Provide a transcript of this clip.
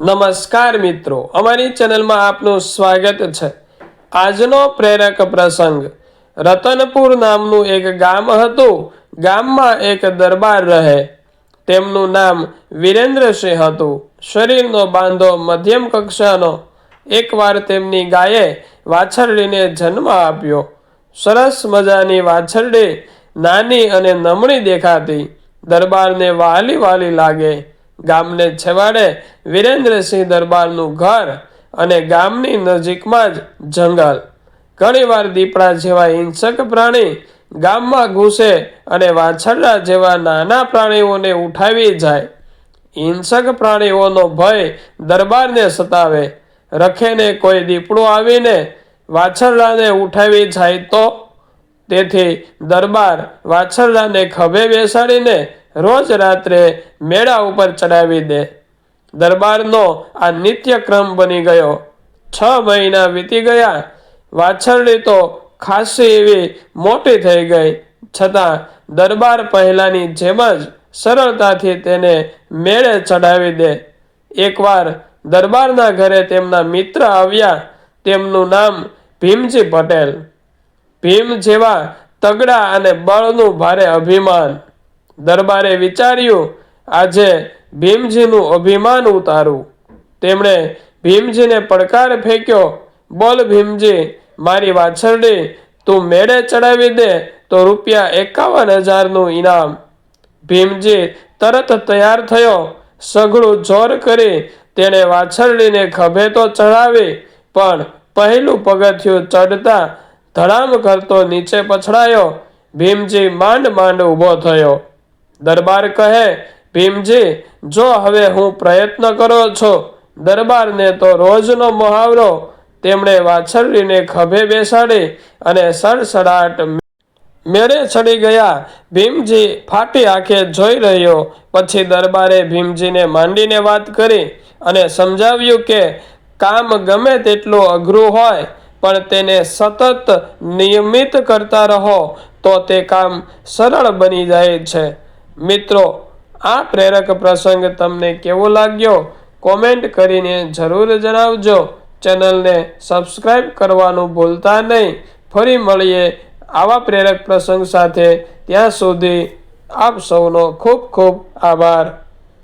નમસ્કાર મિત્રો, અમારી ચેનલમાં આપનું સ્વાગત છે. આજનો પ્રેરક પ્રસંગ, રતનપુર નામનું એક ગામ હતું. ગામમાં એક દરબાર રહે. તેમનું નામ વિરેન્દ્રસિંહ હતું. શરીરનો બાંધો મધ્યમ કક્ષાનો. એકવાર તેમની ગાયે વાછરડીને જન્મ આપ્યો. સરસ મજાની વાછરડી નાની અને નમણી દેખાતી. દરબારને વાલી વાલી લાગે. ગામને છેવાડે વિરેન્દ્રસિંહ દરબારનું ઘર અને ગામની નજીકમાં જ જંગલ. ઘણીવાર દીપડા જેવા હિંસક પ્રાણી ગામમાં ઘૂસે અને વાછરડા જેવા નાના પ્રાણીઓને ઉઠાવી જાય. હિંસક પ્રાણીઓનો ભય દરબારને સતાવે. રખેને કોઈ દીપડો આવીને વાછરડાને ઉઠાવી જાય તો તેથી દરબાર વાછરડાને ખભે બેસાડીને રોજ રાત્રે મેળા ઉપર ચડાવી દે. દરબારનો આ નિત્યક્રમ બની ગયો. છ મહિના વીતી ગયા. વાછરડી તો ખાસી એવી મોટી થઈ ગઈ. છતાં દરબાર પહેલાંની જેમ જ સરળતાથી તેને મેળે ચડાવી દે. એકવાર દરબારના ઘરે તેમના મિત્ર આવ્યા, તેમનું નામ ભીમજી પટેલ. ભીમ જેવા તગડા અને બળનું ભારે અભિમાન. દરબારે વિચાર્યું, આજે ભીમજીનું અભિમાન ઉતારું. તેમણે ભીમજીને પડકાર ફેંક્યો, બોલ ભીમજી, મારી વાછરડી, તું મેળે ચડાવી દે તો રૂપિયા એકાવન હજારનું ઇનામ. ભીમજી તરત તૈયાર થયો, સઘળું જોર કરી તેણે વાછરડીને ખભે તો ચડાવી પણ પહેલું પગથિયું ચડતા ધડામ કરતો નીચે પછડાયો. ભીમજી માંડ માંડ ઊભો થયો. દરબાર કહે, ભીમજી, જો હવે હું પ્રયત્ન કરો છો, દરબારને તો રોજનો મહાવરો. તેમણે વાછરડીને ખભે બેસાડી અને સડસડાટ મેળે ચડી ગયા. ભીમજી ફાટી આંખે જોઈ રહ્યો. પછી દરબારે ભીમજીને માંડીને વાત કરી અને સમજાવ્યું કે, કામ ગમે તેટલું અઘરું હોય, પણ તેને સતત નિયમિત કરતા રહો, તો તે કામ સરળ બની જાય છે. મિત્રો, આ પ્રેરક પ્રસંગ તમને કેવો લાગ્યો? કોમેન્ટ કરીને જરૂર જણાવજો. ચેનલને સબસ્ક્રાઈબ કરવાનું ભૂલતા નહીં. ફરી મળીએ આવા પ્રેરક પ્રસંગ સાથે. ત્યાં સુધી આપ સૌનો ખૂબ ખૂબ આભાર.